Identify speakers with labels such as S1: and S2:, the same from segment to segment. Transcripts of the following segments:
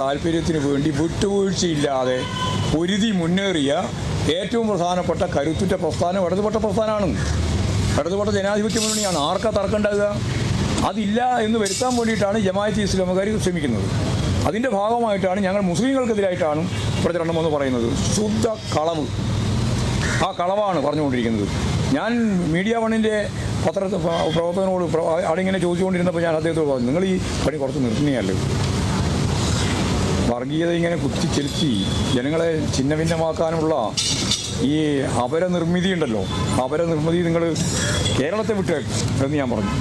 S1: താല്പര്യത്തിന് വേണ്ടി വിട്ടുവീഴ്ചയില്ലാതെ പൊരുതി മുന്നേറിയ ഏറ്റവും പ്രധാനപ്പെട്ട കരുത്തുറ്റ പ്രസ്ഥാനം ഇടതുപെട്ട പ്രസ്ഥാനമാണ്. ഇടതുപെട്ട ജനാധിപത്യ മുന്നണിയാണ്. ആർക്കാ തർക്കമുണ്ടാകുക അതില്ല എന്ന് വരുത്താൻ വേണ്ടിയിട്ടാണ് ജമാഅത്ത് ഇസ്ലാമുകാർ ശ്രമിക്കുന്നത്. അതിന്റെ ഭാഗമായിട്ടാണ് ഞങ്ങൾ മുസ്ലിങ്ങൾക്കെതിരായിട്ടാണ് പ്രചരണം എന്ന് പറയുന്നത്. ശുദ്ധ കളവ്. ആ കളവാണ് പറഞ്ഞുകൊണ്ടിരിക്കുന്നത്. ഞാൻ മീഡിയ വണ്ണിന്റെ പത്ര പ്രവർത്തകനോട് പ്ര- അവിടെ ഇങ്ങനെ ചോദിച്ചുകൊണ്ടിരുന്നപ്പോൾ ഞാൻ അദ്ദേഹത്തോട് പറഞ്ഞു നിങ്ങൾ ഈ പണി കുറച്ച് നിർത്തുന്നതല്ലേ? വർഗീയത ഇങ്ങനെ കുത്തിച്ചെലുത്തി ജനങ്ങളെ ഛിന്നഭിന്നമാക്കാനുള്ള ഈ അപരനിർമ്മിതി ഉണ്ടല്ലോ. അപരനിർമ്മിതി നിങ്ങൾ കേരളത്തെ വിട്ട് എന്ന് ഞാൻ പറഞ്ഞു.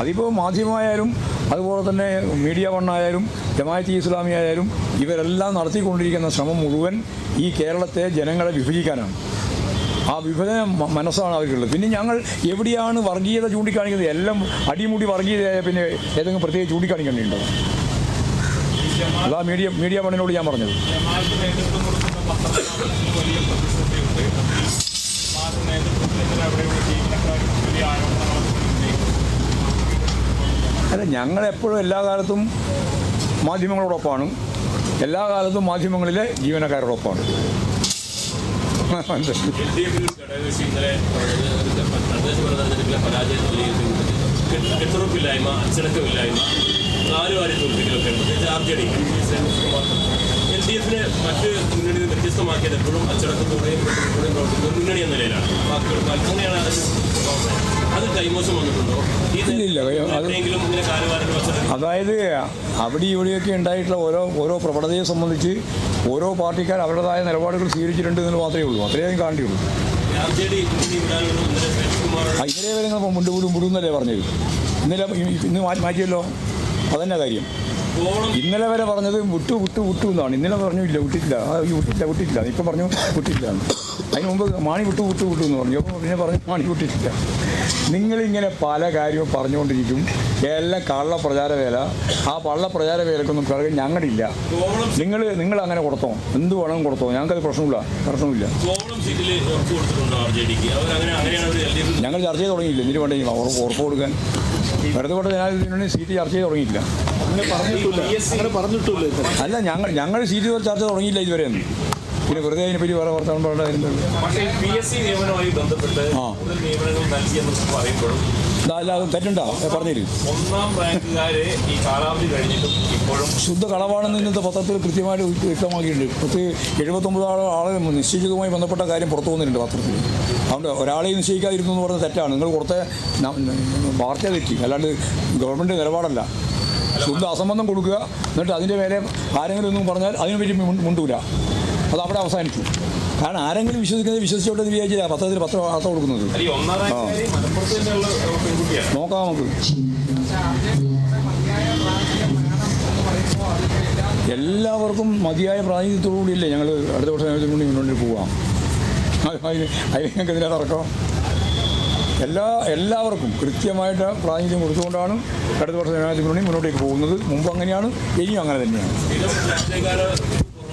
S1: അതിപ്പോൾ മാധ്യമമായാലും അതുപോലെ തന്നെ മീഡിയ വണ്ണായാലും ജമാഅത്തി ഇസ്ലാമി ആയാലും ഇവരെല്ലാം നടത്തിക്കൊണ്ടിരിക്കുന്ന ശ്രമം മുഴുവൻ ഈ കേരളത്തെ ജനങ്ങളെ വിഭജിക്കാനാണ്. ആ വിഭജന മനസ്സാണ് അവർക്കുള്ളത്. പിന്നെ ഞങ്ങൾ എവിടെയാണ് വർഗീയത ചൂണ്ടിക്കാണിക്കുന്നത്? എല്ലാം അടിമുടി വർഗീയതയായ പിന്നെ ഏതെങ്കിലും പ്രത്യേകം ചൂണ്ടിക്കാണിക്കേണ്ടിയുണ്ടോ അതാ മീഡിയ മീഡിയ വണ്ണിനോട് ഞാൻ പറഞ്ഞത്. അല്ല ഞങ്ങൾ എപ്പോഴും എല്ലാ കാലത്തും മാധ്യമങ്ങളോടൊപ്പമാണ്. എല്ലാ കാലത്തും മാധ്യമങ്ങളിലെ ജീവനക്കാരോടൊപ്പമാണ്.
S2: കെട്ടുറപ്പില്ലായ്മ അച്ചടക്കമില്ലായ്മ നാലുവാരി തോൽപ്പിക്കലൊക്കെ പ്രത്യേകിച്ച് R J D L D എഫിനെ മറ്റ് മുന്നണിയിൽ വ്യത്യസ്തമാക്കിയത് എപ്പോഴും അച്ചടക്കത്തോടെയും പ്രവർത്തിക്കുന്ന മുന്നണി എന്ന നിലയിലാണ്. ബാക്കിയുള്ള അങ്ങനെയാണ് അത് കൈമോശം വന്നിട്ടുണ്ടോ?
S1: അതായത് അവിടെ ഇവിടെയൊക്കെ ഉണ്ടായിട്ടുള്ള ഓരോ ഓരോ പ്രവണതയെ സംബന്ധിച്ച് ഓരോ പാർട്ടിക്കാർ അവരുടേതായ നിലപാടുകൾ സ്വീകരിച്ചിട്ടുണ്ട് എന്ന് മാത്രമേ ഉള്ളൂ. അത്രയും
S2: കാണിയുള്ളൂ ഇന്നലെ
S1: വരെ മുണ്ട് വിടും വിടുന്നല്ലേ പറഞ്ഞത്? ഇന്നലെ ഇന്ന് മാറ്റിയല്ലോ? അതന്നെ കാര്യം. ഇന്നലെ വരെ പറഞ്ഞത് വിട്ടു വിട്ടു വിട്ടു എന്നാണ്. ഇന്നലെ പറഞ്ഞു ഇല്ല വിട്ടില്ല വിട്ടില്ല വിട്ടിട്ടില്ല ഇപ്പം പറഞ്ഞു വിട്ടിട്ടില്ല എന്ന്. അതിന് മുമ്പ് മാണി വിട്ടു വിട്ടു വിട്ടു എന്ന് പറഞ്ഞു. അപ്പോൾ പിന്നെ പറഞ്ഞു മാണി വിട്ടിട്ടില്ല. നിങ്ങളിങ്ങനെ പല കാര്യവും പറഞ്ഞുകൊണ്ടിരിക്കും. എല്ലാം കള്ള പ്രചാര വേല ആ പള്ള പ്രചാര വേലക്കൊന്നും പിറകെ ഞങ്ങളില്ല.
S2: ഇല്ല
S1: നിങ്ങൾ നിങ്ങൾ അങ്ങനെ കൊടുത്തോ? എന്ത് വേണമെങ്കിലും കൊടുത്തോ? ഞങ്ങൾക്കത് പ്രശ്നമില്ല. പ്രശ്നമില്ല. ഞങ്ങൾ ചർച്ച ചെയ്ത് തുടങ്ങിയില്ല. എന്തിനു വേണ്ടി ഉറപ്പ് കൊടുക്കാൻ? വെറുതെ ജനാധിപത്യത്തിനുവേണ്ടി സീറ്റ് ചർച്ച ചെയ്ത് തുടങ്ങിയില്ല
S3: അങ്ങനെ പറഞ്ഞിട്ടില്ല. അങ്ങനെ പറഞ്ഞിട്ടില്ല ഇന്നലെ.
S1: അല്ല ഞങ്ങൾ ഞങ്ങൾ സീറ്റ് ചർച്ച തുടങ്ങിയില്ല ഇതുവരെ ഒന്നും. പിന്നെ വെറുതെ അതിനെ പറ്റി വേറെ വർത്തമാനം പറയേണ്ടത് അല്ല തെറ്റുണ്ടോ. പറഞ്ഞു
S4: ഒന്നാം റാങ്കുകാരെ ഈ കാലാവധി കഴിഞ്ഞിട്ടും ഇപ്പോഴും
S1: ശുദ്ധ കളവാണെന്ന് ഇന്നത്തെ പത്രത്തിൽ കൃത്യമായിട്ട് വ്യക്തമാക്കിയിട്ടുണ്ട്. പത്ത് എഴുപത്തൊമ്പത് ആൾ ആളെ നിശ്ചയിച്ചതുമായി ബന്ധപ്പെട്ട കാര്യം പുറത്തു വന്നിട്ടുണ്ട് പത്രത്തിൽ. അതുകൊണ്ട് ഒരാളെയും നിശ്ചയിക്കാതിരുന്നു എന്ന് പറഞ്ഞ തെറ്റാണ്. നിങ്ങൾ ന- വാർത്ത തെറ്റി. അല്ലാണ്ട് ഗവൺമെന്റ് നിലപാടല്ല. ശുദ്ധ അസംബന്ധം കൊടുക്കുക. എന്നിട്ട് അതിന്റെ മേലെ ആരെങ്കിലും ഒന്നും പറഞ്ഞാൽ അതിനെപ്പറ്റി മുണ്ടൂല. അത് അവിടെ അവസാനിച്ചു. കാരണം ആരെങ്കിലും വിശ്വസിക്കുന്നത് വിശ്വസിച്ചോട്ടെ എന്ന് വിചാരിച്ചില്ല. പത്രത്തിൽ പത്രം വാർത്ത കൊടുക്കുന്നത്. നോക്കാം നമുക്ക്. എല്ലാവർക്കും മതിയായ പ്രാതിനിധ്യത്തോടുകൂടിയല്ലേ ഞങ്ങൾ അടുത്ത വർഷം ഞങ്ങൾ മുന്നോട്ട് പോവാം. അത് അതിന് അതിന് ഞങ്ങൾക്ക് എന്തിനാ തർക്കം? എല്ലാ എല്ലാവർക്കും കൃത്യമായിട്ട് പ്രാതിനിധ്യം കൊടുത്തുകൊണ്ടാണ് അടുത്ത വർഷം ജനാധിപത്യം മുന്നോട്ടേക്ക് പോകുന്നത്. മുമ്പ് അങ്ങനെയാണ് ഇനിയും അങ്ങനെ തന്നെയാണ്.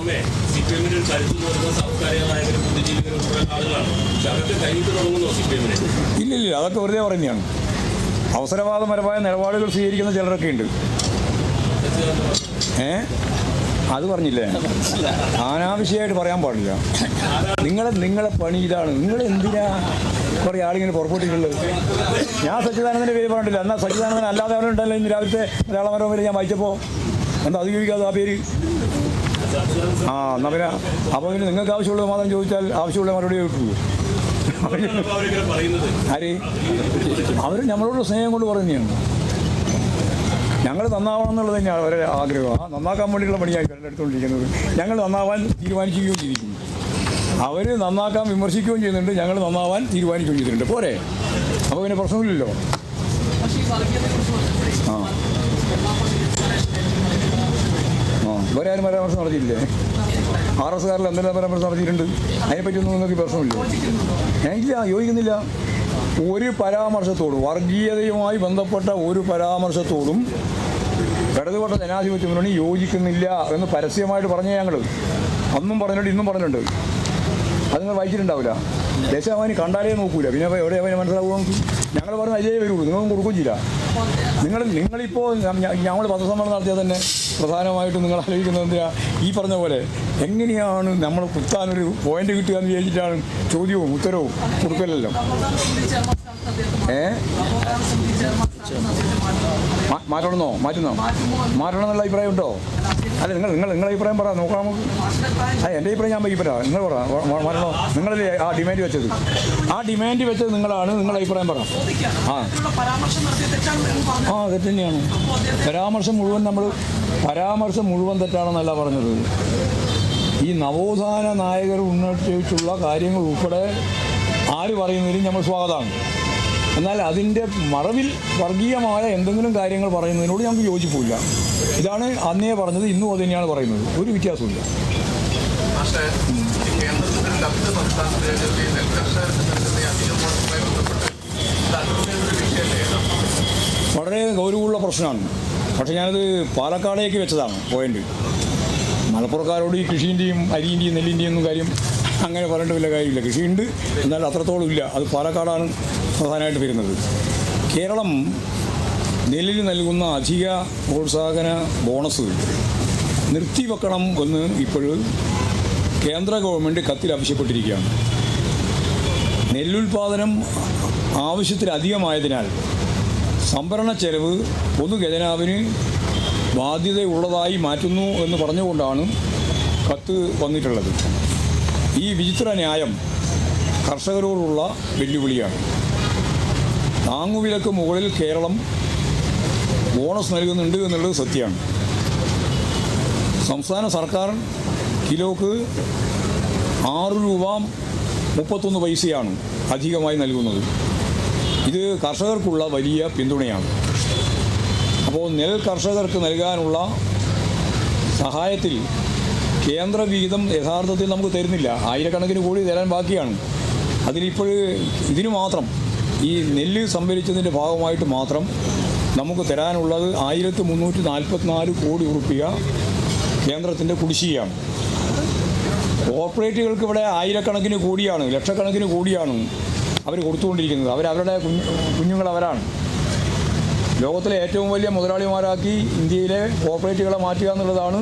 S2: പുറമെ സി പി എമ്മിന്റെ ഒരു കരുത്ത് പറയുന്നത് സാംസ്കാരിക നായകരും ബുദ്ധിജീവികളും ഉള്ള ആളുകളാണ് പക്ഷെ കൈവിട്ട് തുടങ്ങുന്നു സി പി എമ്മിന്
S1: ഇല്ലില്ല അതൊക്കെ വെറുതെ പറയുന്നതാണ്. അവസരവാദപരമായ നിലപാടുകൾ സ്വീകരിക്കുന്ന ചിലരൊക്കെ ഉണ്ട്. ഏ? അത് പറഞ്ഞില്ലേ? അനാവശ്യമായിട്ട് പറയാൻ പാടില്ല. നിങ്ങളെ നിങ്ങളെ പണി ഇതാണ്. നിങ്ങൾ എന്തിനാ കുറേ ആളിങ്ങനെ പുറപ്പെട്ടിട്ടുള്ളത്? ഞാൻ സച്ചിദാനന്ദന്റെ പേര് പറഞ്ഞിട്ടില്ല. എന്നാൽ സച്ചിദാനന്ദൻ അല്ലാതെ അവരുണ്ടല്ലോ ഇന്ന് രാവിലത്തെ മലയാള മനോരമയിൽ ഞാൻ വായിച്ചപ്പോൾ എന്താ അത് ചോദിക്കാതെ ആ പേര്? ആ എന്നാൽ പിന്നെ അപ്പോൾ പിന്നെ നിങ്ങൾക്ക് ആവശ്യമുള്ളത് മാത്രം ചോദിച്ചാൽ ആവശ്യമുള്ള മറുപടി കിട്ടുള്ളൂ ആര്? അവർ നമ്മളോട് സ്നേഹം കൊണ്ട് പറയുന്നതാണ്. ഞങ്ങൾ നന്നാവണം എന്നുള്ളത് തന്നെയാണ് അവരുടെ ആഗ്രഹം. ആ നന്നാക്കാൻ വേണ്ടിയുള്ള പണിയായി എടുത്തുകൊണ്ടിരിക്കുന്നത് ഞങ്ങൾ നന്നാവാൻ തീരുമാനിക്കുകയും ചെയ്തിരിക്കുന്നു അവർ നന്നാക്കാൻ വിമർശിക്കുകയും ചെയ്യുന്നുണ്ട് ഞങ്ങൾ നന്നാവാൻ തീരുമാനിക്കുകയും ചെയ്തിട്ടുണ്ട്. പോരെ. അപ്പോൾ പിന്നെ പ്രശ്നമില്ലല്ലോ ആ ആ ഇവരെ പരാമർശം നടത്തിയില്ലേ ആർ എസ് കാരിൽ എന്തെല്ലാം പരാമർശം നടത്തിയിട്ടുണ്ട്? അതിനെപ്പറ്റിയൊന്നും നിങ്ങൾക്ക് പ്രശ്നമില്ല ഇല്ല യോജിക്കുന്നില്ല. ഒരു പരാമർശത്തോടും വർഗീയതയുമായി ബന്ധപ്പെട്ട ഒരു പരാമർശത്തോടും ഇടതുപക്ഷ ജനാധിപത്യ മുന്നണി യോജിക്കുന്നില്ല എന്ന് പരസ്യമായിട്ട് പറഞ്ഞ ഞങ്ങൾ അന്നും പറഞ്ഞിട്ടുണ്ട് ഇന്നും പറഞ്ഞിട്ടുണ്ട്. അത് നിങ്ങൾ വായിച്ചിട്ടുണ്ടാവില്ല? ദേശാഭിമാനി കണ്ടാലേ നോക്കൂല. പിന്നെ അപ്പോൾ എവിടെ അവന് മനസ്സിലാവുക ഞങ്ങൾ പറഞ്ഞ അജയേ വരുള്ളൂ. നിങ്ങൾ കൊടുക്കുകയും ചെയ്യില്ല നിങ്ങൾ നിങ്ങളിപ്പോൾ ഞങ്ങൾ പത്രസമ്മേളനം നടത്തിയാൽ തന്നെ പ്രധാനമായിട്ടും നിങ്ങൾ ആലോചിക്കുന്നത് എന്തിനാ? ഈ പറഞ്ഞ പോലെ എങ്ങനെയാണ് നമ്മൾ കുത്താനൊരു പോയിന്റ് കിട്ടുക എന്ന് വിചാരിച്ചിട്ടാണ് ചോദ്യവും ഉത്തരവും കൊടുക്കലല്ലോ? ഏ? മാറ്റണമെന്നോ? മാറ്റുന്നോ? മാറ്റണം എന്നുള്ള അഭിപ്രായം ഉണ്ടോ അല്ല നിങ്ങൾ നിങ്ങൾ നിങ്ങളുടെ അഭിപ്രായം പറ നോക്കാം നമുക്ക്. ആ എന്റെ അഭിപ്രായം ഞാൻ അഭിപ്രായം നിങ്ങൾ പറ മാറ്റണോ നിങ്ങളല്ലേ ആ ഡിമാൻഡ് വെച്ചത്. ആ ഡിമാൻഡ് വെച്ചത് നിങ്ങളാണ്. നിങ്ങളുടെ അഭിപ്രായം പറ. ആ. ആ തെറ്റ് തന്നെയാണ്. പരാമർശം മുഴുവൻ നമ്മൾ പരാമർശം മുഴുവൻ തെറ്റാണെന്നല്ല പറഞ്ഞത്. ഈ നവോത്ഥാന നായകർ ഉന്നയിച്ചുള്ള കാര്യങ്ങൾ ഉൾപ്പെടെ ആര് പറയുന്നതിലും നമ്മൾ സ്വാഗതമാണ്. എന്നാൽ അതിന്റെ മറവിൽ വർഗീയമായ എന്തെങ്കിലും കാര്യങ്ങൾ പറയുന്നതിനോട് ഞങ്ങൾക്ക് യോജിപ്പില്ല. ഇതാണ് അന്നേ പറഞ്ഞത് ഇന്നും അത് തന്നെയാണ് പറയുന്നത്. ഒരു വ്യത്യാസമില്ല വളരെ ഗൗരവമുള്ള പ്രശ്നമാണ്. പക്ഷേ ഞാനത് പാലക്കാടേക്ക് വെച്ചതാണ് പോയിന്റ്. മലപ്പുറക്കാരോട് ഈ കൃഷിന്റെയും അരിന്റെയും നെല്ലിന്റെയും ഒന്നും കാര്യം അങ്ങനെ പറഞ്ഞിട്ട് വലിയ കാര്യമില്ല. കൃഷിയുണ്ട്. എന്നാൽ അത്രത്തോളം ഇല്ല. അത് പാലക്കാടാണ് പ്രധാനമായിട്ട് വരുന്നത്. കേരളം നെല്ലിന് നൽകുന്ന അധിക പ്രോത്സാഹന ബോണസ് നിർത്തിവെക്കണം എന്ന് ഇപ്പോഴും കേന്ദ്ര ഗവൺമെന്റ് കത്തിൽ ആവശ്യപ്പെട്ടിരിക്കുകയാണ്. നെല്ലുൽപാദനം ആവശ്യത്തിലധികമായതിനാൽ സംഭരണ ചെലവ് പൊതു ഖജനാവിന് ബാധ്യതയുള്ളതായി മാറ്റുന്നു എന്ന് പറഞ്ഞുകൊണ്ടാണ് കത്ത് വന്നിട്ടുള്ളത്. ഈ വിചിത്ര ന്യായം കർഷകരോടുള്ള വെല്ലുവിളിയാണ്. താങ്ങുവിലക്ക് മുകളിൽ കേരളം ബോണസ് നൽകുന്നുണ്ട് എന്നുള്ളത് സത്യമാണ്. സംസ്ഥാന സർക്കാർ കിലോക്ക് ആറ് രൂപ മുപ്പത്തൊന്ന് പൈസയാണ് അധികമായി നൽകുന്നത്. ഇത് കർഷകർക്കുള്ള വലിയ പിന്തുണയാണ്. അപ്പോൾ നെൽ കർഷകർക്ക് നൽകാനുള്ള സഹായത്തിൽ കേന്ദ്ര വിഹിതം യഥാർത്ഥത്തിൽ നമുക്ക് തരുന്നില്ല. ആയിരക്കണക്കിന് കോടി തരാൻ ബാക്കിയാണ്. അതിലിപ്പോൾ ഇതിനു മാത്രം ഈ നെല്ല് സംഭരിച്ചതിന്റെ ഭാഗമായിട്ട് മാത്രം നമുക്ക് തരാനുള്ളത് ആയിരത്തി മുന്നൂറ്റി നാൽപ്പത്തിനാല് കോടി ഉറുപ്പിക കേന്ദ്രത്തിന്റെ കുടിശ്ശികയാണ്. കോർപ്പറേറ്റുകൾക്ക് ഇവിടെ ആയിരക്കണക്കിന് കോടിയാണ് ലക്ഷക്കണക്കിന് കോടിയാണ് അവർ കൊടുത്തുകൊണ്ടിരിക്കുന്നത്. അവരവരുടെ കുഞ്ഞു കുഞ്ഞുങ്ങൾ അവരാണ്. ലോകത്തിലെ ഏറ്റവും വലിയ മുതലാളിമാരാക്കി ഇന്ത്യയിലെ കോർപ്പറേറ്റുകളെ മാറ്റുക എന്നുള്ളതാണ്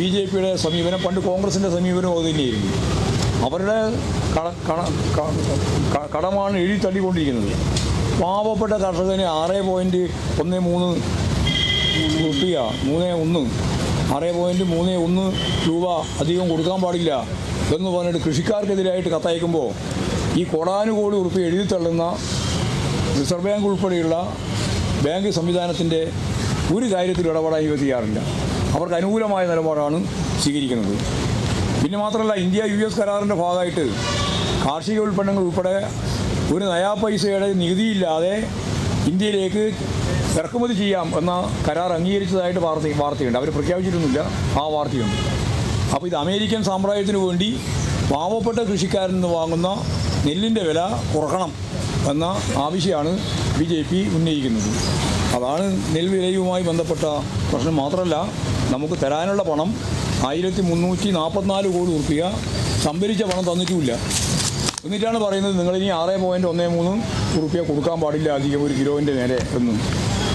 S1: ബി ജെ പിയുടെ സമീപനം പണ്ട് കോൺഗ്രസിന്റെ സമീപനം അത് തന്നെയായിരുന്നു. അവരുടെ കട കടമാണ് എഴുതി തള്ളിക്കൊണ്ടിരിക്കുന്നത്. പാവപ്പെട്ട കർഷകന് ആറ് പോയിന്റ് ഒന്ന് മൂന്ന് റുപ്യ മൂന്ന് ഒന്ന് ആറ് പോയിന്റ് മൂന്ന് ഒന്ന് രൂപ അധികം കൊടുക്കാൻ പാടില്ല എന്ന് പറഞ്ഞിട്ട് കൃഷിക്കാർക്കെതിരായിട്ട് കത്തയക്കുമ്പോൾ ഈ കോടാനുകോടി ഉറുപ്പി എഴുതി തള്ളുന്ന റിസർവ് ബാങ്ക് ഉൾപ്പെടെയുള്ള ബാങ്ക് സംവിധാനത്തിന്റെ ഒരു കാര്യത്തിൽ ഇടപെടാൻ ഇവ ചെയ്യാറില്ല അവർക്ക് അനുകൂലമായ നിലപാടാണ് സ്വീകരിക്കുന്നത്. പിന്നെ മാത്രമല്ല ഇന്ത്യ യു എസ് കരാറിന്റെ ഭാഗമായിട്ട് കാർഷിക ഉൽപ്പന്നങ്ങൾ ഉൾപ്പെടെ ഒരു നയാ പൈസയുടെ നികുതിയില്ലാതെ ഇന്ത്യയിലേക്ക് ഇറക്കുമതി ചെയ്യാം എന്ന കരാർ അംഗീകരിച്ചതായിട്ട് വാർത്ത വാർത്തയുണ്ട്. അവർ പ്രഖ്യാപിച്ചിട്ടൊന്നുമില്ല. ആ വാർത്തയുണ്ട്. അപ്പോൾ ഇത് അമേരിക്കൻ സാമ്രാജ്യത്തിന് വേണ്ടി പാവപ്പെട്ട കൃഷിക്കാരിൽ നിന്ന് വാങ്ങുന്ന നെല്ലിന്റെ വില കുറക്കണം എന്ന ആവശ്യമാണ് ബി ജെ പി ഉന്നയിക്കുന്നത്. അതാണ് നെൽവിലയുമായി ബന്ധപ്പെട്ട പ്രശ്നം മാത്രമല്ല നമുക്ക് തരാനുള്ള പണം ആയിരത്തി മുന്നൂറ്റി നാൽപ്പത്തിനാല് കോടി ഉറുപ്പിക സംഭരിച്ച പണം തന്നിട്ടുമില്ല. എന്നിട്ടാണ് പറയുന്നത് നിങ്ങളിനി ആറ് പോയിന്റ് ഒന്ന് മൂന്ന് ഉറുപ്പിക കൊടുക്കാൻ പാടില്ല അധികം ഒരു കിലോവിന്റെ നേരെ എന്നും.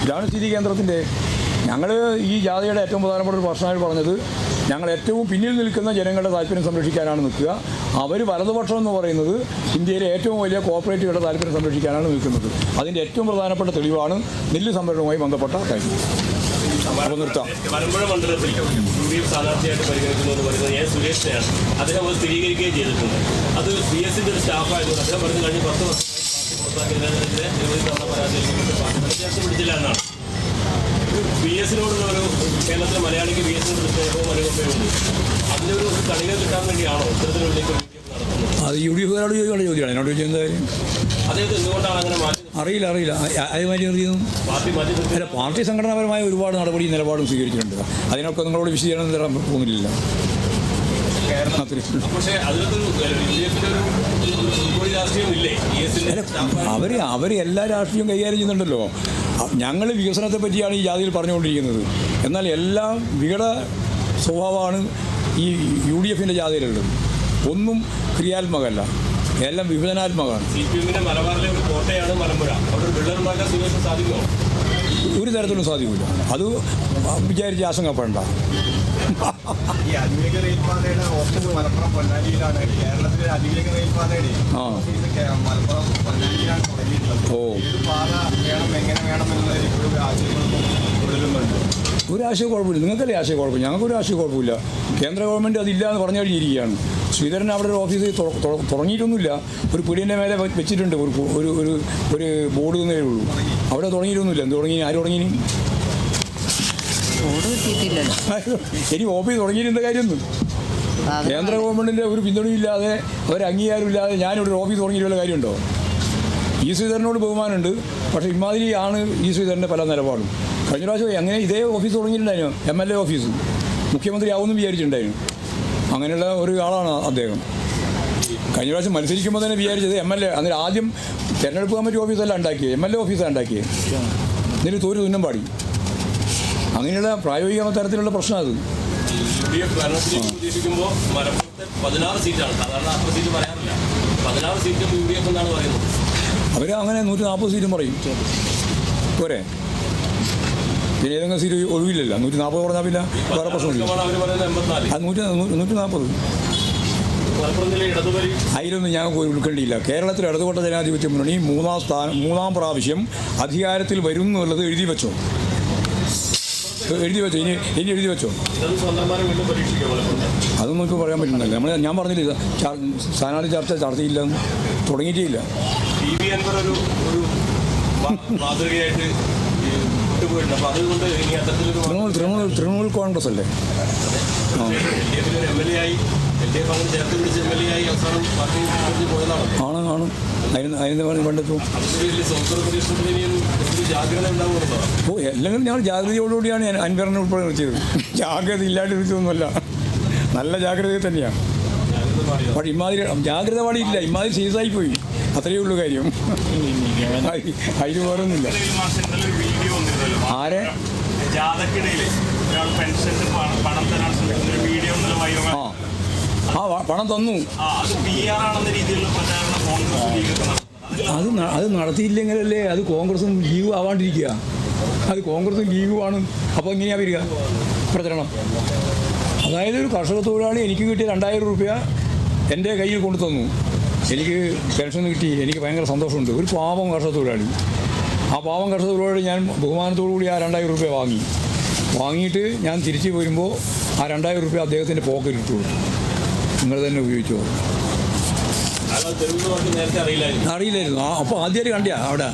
S1: ഇതാണ് സ്ഥിതി കേന്ദ്രത്തിന്റെ ഞങ്ങൾ ഈ ജാഥയുടെ ഏറ്റവും പ്രധാനപ്പെട്ട ഒരു പ്രശ്നമായി പറഞ്ഞത് ഞങ്ങൾ ഏറ്റവും പിന്നിൽ നിൽക്കുന്ന ജനങ്ങളുടെ താല്പര്യം സംരക്ഷിക്കാനാണ് നിൽക്കുക. അവർ വലതുപക്ഷം എന്ന് പറയുന്നത് ഇന്ത്യയിലെ ഏറ്റവും വലിയ കോർപ്പറേറ്റുകളുടെ താല്പര്യം സംരക്ഷിക്കാനാണ് നിൽക്കുന്നത്. അതിന്റെ ഏറ്റവും പ്രധാനപ്പെട്ട തെളിവാണ് നെല്ല് സംഭരണവുമായി ബന്ധപ്പെട്ട കാര്യം. നിർത്താം
S2: മണ്ഡലത്തിൽ യു ഡി എഫ് സ്ഥാനാർത്ഥിയായിട്ട് പരിഗണിക്കുന്നു എന്ന് പറയുന്നത് എ സുരേഷിനെയാണ് അദ്ദേഹം അത് ചെയ്തിട്ടുണ്ട് അത് അദ്ദേഹം പറഞ്ഞു കഴിഞ്ഞ പത്ത് വർഷമായി എന്നാണ് കിട്ടാൻ വേണ്ടിയാണോ
S1: അത് യു ഡി എഫുകാരോട് ചോദിക്കേണ്ട ചോദ്യമാണ് എന്നോട് ചോദിച്ചത് കാര്യം
S2: അദ്ദേഹത്തെ
S1: അറിയില്ല അറിയില്ല. ആ- അത് മാറ്റി നിർത്തിയതും
S2: പാർട്ടി മാറ്റി
S1: അല്ല പാർട്ടി സംഘടനാപരമായ ഒരുപാട് നടപടി നിലപാടും സ്വീകരിച്ചിട്ടുണ്ട്. അതിനൊക്കെ നിങ്ങളോട് വിശദീകരണം തരാൻ പോകുന്നില്ല അവർ അവർ എല്ലാ രാഷ്ട്രീയവും കൈകാര്യം ചെയ്യുന്നുണ്ടല്ലോ. ഞങ്ങൾ വികസനത്തെ പറ്റിയാണ് ഈ ജാതിയിൽ പറഞ്ഞുകൊണ്ടിരിക്കുന്നത്. എന്നാൽ എല്ലാ വികട സ്വഭാവമാണ് ഈ യു ഡി എഫിന്റെ ജാതിയിലുള്ളത്. ഒന്നും ക്രിയാത്മകമല്ല. എല്ലാം വിഭജനാത്മകമാണ്.
S2: മലബാറിലെ ഒരു കോട്ടയാണ് മലമ്പുഴ. അവിടെ ഒരു സാധിക്കുമോ?
S1: തരത്തിലും സാധിക്കില്ല അത് വിചാരിച്ച് ആശങ്കപ്പെടേണ്ട.
S5: ഈ അതിവേഗ റെയിൽപാതയുടെ ഓഫീസ് മലപ്പുറം പൊന്നാനിയിലാണ്. കേരളത്തിലെ അതിവേഗ റെയിൽപാതയുടെ
S1: ആ.
S5: ഓഫീസ് മലപ്പുറം പൊന്നാനിയിലാണ് തുടങ്ങിയിട്ടുള്ളത്.
S1: ഓ.
S5: ഏത് പാത വേണം എങ്ങനെ വേണം എന്നുള്ളതിൽ ഇപ്പോഴും ആശയങ്ങളൊന്നും തുടരുന്നുണ്ട്
S1: ഒരു ആശയ കുഴപ്പമില്ല. നിങ്ങൾക്കല്ലേ ആശയ കുഴപ്പം ഞങ്ങൾക്കൊരു ആശയ കുഴപ്പമില്ല. കേന്ദ്ര ഗവൺമെന്റ് അതില്ല എന്ന് പറഞ്ഞു കഴിഞ്ഞിരിക്കുകയാണ് ശ്രീധരൻ അവിടെ ഒരു ഓഫീസ് തുടങ്ങിയിട്ടൊന്നുമില്ല. ഒരു പിടിന്റെ മേലെ വെച്ചിട്ടുണ്ട് ഒരു ഒരു ഒരു ഒരു ബോർഡ് എന്നേ ഉള്ളൂ. അവിടെ തുടങ്ങിയിട്ടൊന്നുമില്ല. എന്ത് തുടങ്ങി? ആര് തുടങ്ങി ഇനി? ഓഫീസ് തുടങ്ങിയിരുന്ന കാര്യമൊന്നും? കേന്ദ്ര ഗവൺമെന്റിന്റെ ഒരു പിന്തുണയില്ലാതെ ഒരു അംഗീകാരമില്ലാതെ ഞാനിവിടെ ഒരു ഓഫീസ് തുടങ്ങിയിട്ടുള്ള കാര്യമുണ്ടോ? ഈ ശ്രീധരനോട് ബഹുമാനമുണ്ട്. പക്ഷേ ഇമാതിരി ആണ് ഈ ശ്രീധരന്റെ പല നിലപാടും. കഴിഞ്ഞ പ്രാവശ്യം അങ്ങനെ ഇതേ ഓഫീസ് തുടങ്ങിയിട്ടുണ്ടായിരുന്നു? എം എൽ എ ഓഫീസ് മുഖ്യമന്ത്രി ആവുമെന്ന് വിചാരിച്ചിട്ടുണ്ടായിരുന്നു. അങ്ങനെയുള്ള ഒരു ആളാണ് അദ്ദേഹം. കഴിഞ്ഞ പ്രാവശ്യം മത്സരിക്കുമ്പോൾ തന്നെ വിചാരിച്ചത് എം എൽ എ അന്നേരം ആദ്യം തെരഞ്ഞെടുപ്പ് കമ്മിറ്റി ഓഫീസല്ല ഉണ്ടാക്കിയത് എം എൽ എ ഓഫീസാണ് ഉണ്ടാക്കിയത് എന്നിട്ട് തോരു തുന്നം പാടി. അങ്ങനെയുള്ള പ്രായോഗിക തരത്തിലുള്ള പ്രശ്നം അത്. അവർ അങ്ങനെ നൂറ്റി നാൽപ്പത് സീറ്റും പറയും. പോരെ. പിന്നെ ഏതെങ്കിലും സീറ്റ് ഒഴിവില്ലല്ലോ. നൂറ്റി നാൽപ്പത് പറഞ്ഞാൽ പിന്നെ വേറെ പ്രശ്നമില്ല നൂറ്റി നൂറ്റി നാൽപ്പത്. അതിലൊന്നും ഞങ്ങൾക്ക് ഒരു ഉൾക്കൊണ്ടിയില്ല കേരളത്തിൽ ഇടതുപെട്ട ജനാധിപത്യ മുന്നണി മൂന്നാം സ്ഥാനം മൂന്നാം പ്രാവശ്യം അധികാരത്തിൽ വരും എന്നുള്ളത് എഴുതി വെച്ചോ. എഴുതി വെച്ചോ. ഇനി ഇനി എഴുതി വെച്ചോ. അതൊന്നും നമുക്ക് പറയാൻ പറ്റുന്നില്ല. നമ്മൾ ഞാൻ പറഞ്ഞില്ല സ്ഥാനാർത്ഥി ചർച്ച ചർച്ചയില്ല തുടങ്ങിയിട്ടേ
S2: ടി വിട്ടുപോയിട്ടുണ്ട്. അപ്പോൾ അതുകൊണ്ട് ഇനി അത്തരത്തിലൊരു
S1: തൃണമൂൽ തൃണമൂൽ തൃണമൂൽ കോൺഗ്രസ് അല്ലേ? ആ.
S2: എൽ ഡി എഫിൽ ഒരു എം എൽ എ ആയി എൽ ഡി എഫ് അങ്ങനെ ചേർത്ത് പിടിച്ച് എം എൽ എ ആയി അവസാനം പാർട്ടി വിട്ട് പോയതാണ്.
S1: ആണ് ആണ്. അതിന്
S2: അതിന്റെ സ്വന്തം ജാഗ്രത
S1: ഓ അല്ലെങ്കിൽ ഞങ്ങൾ ജാഗ്രതയോടുകൂടിയാണ് ഞാൻ അൻവറിനെ ഉൾപ്പെടെ നിർത്തിയത് ജാഗ്രത ഇല്ലാണ്ട് വിളിച്ചതൊന്നുമല്ല നല്ല ജാഗ്രതയിൽ തന്നെയാണ്. പക്ഷേ ഇമാതിരി ജാഗ്രത പാടിയില്ല ഇമാതിരി സീസായി പോയി. അത്രയേ ഉള്ളൂ കാര്യം. അതിന് വേറൊന്നുമില്ല. ആരെ? ആ. പണം തന്നു.
S4: അത്
S1: അത് നടത്തിയില്ലെങ്കിലല്ലേ അത് കോൺഗ്രസും ലീവ് ആവാണ്ടിരിക്കുക. അത് കോൺഗ്രസും ലീഗുമാണ് അപ്പോൾ എങ്ങനെയാണ് വരിക? പ്രചരണം. അതായത് ഒരു കർഷക തൊഴിലാളി എനിക്ക് കിട്ടിയ രണ്ടായിരം രൂപ എന്റെ കയ്യിൽ കൊണ്ടു തന്നു എനിക്ക് പെൻഷൻ കിട്ടി എനിക്ക് ഭയങ്കര സന്തോഷമുണ്ട്. ഒരു പാവം കർഷക തൊഴിലാളി ആ പാവം കർഷക തൊഴിലാളി ഞാൻ ബഹുമാനത്തോടു കൂടി ആ രണ്ടായിരം റുപ്യ വാങ്ങി. വാങ്ങിയിട്ട് ഞാൻ തിരിച്ചു വരുമ്പോൾ ആ രണ്ടായിരം റുപ്യ അദ്ദേഹത്തിന്റെ പോക്കറ്റിൽ ഇട്ടു. നിങ്ങൾ തന്നെ ഉപയോഗിച്ചോ.
S2: അറിയില്ലായിരുന്നു.
S1: ആ അപ്പോൾ ആദ്യമായിട്ട് കണ്ടിയാ അവിടെ.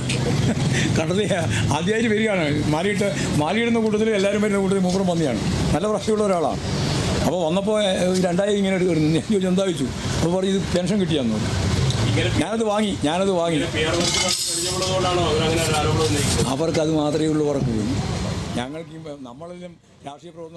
S1: കണ്ടത് ആദ്യമായിട്ട് വരികയാണ്. മാലിയിട്ട് മാലിയിടുന്ന കൂട്ടത്തിൽ എല്ലാവരും വരുന്ന കൂട്ടത്തിൽ മൂപ്പറും വന്നിയാണ്. നല്ല പ്രശ്നമുള്ള ഒരാളാണ് അപ്പോൾ വന്നപ്പോൾ രണ്ടായിരം ഇങ്ങനെ എടുക്കുന്നു ഞാൻ ചോദിച്ചു എന്താ ചോദിച്ചു? അപ്പോൾ പറഞ്ഞു ഇത് പെൻഷൻ കിട്ടിയാന്ന് ഞാനത് വാങ്ങി ഞാനത് വാങ്ങി. അവർക്ക് അത് മാത്രമേ ഉള്ളൂ വർക്ക് ഞങ്ങൾക്ക് നമ്മളിലും രാഷ്ട്രീയ പ്രവർത്തനം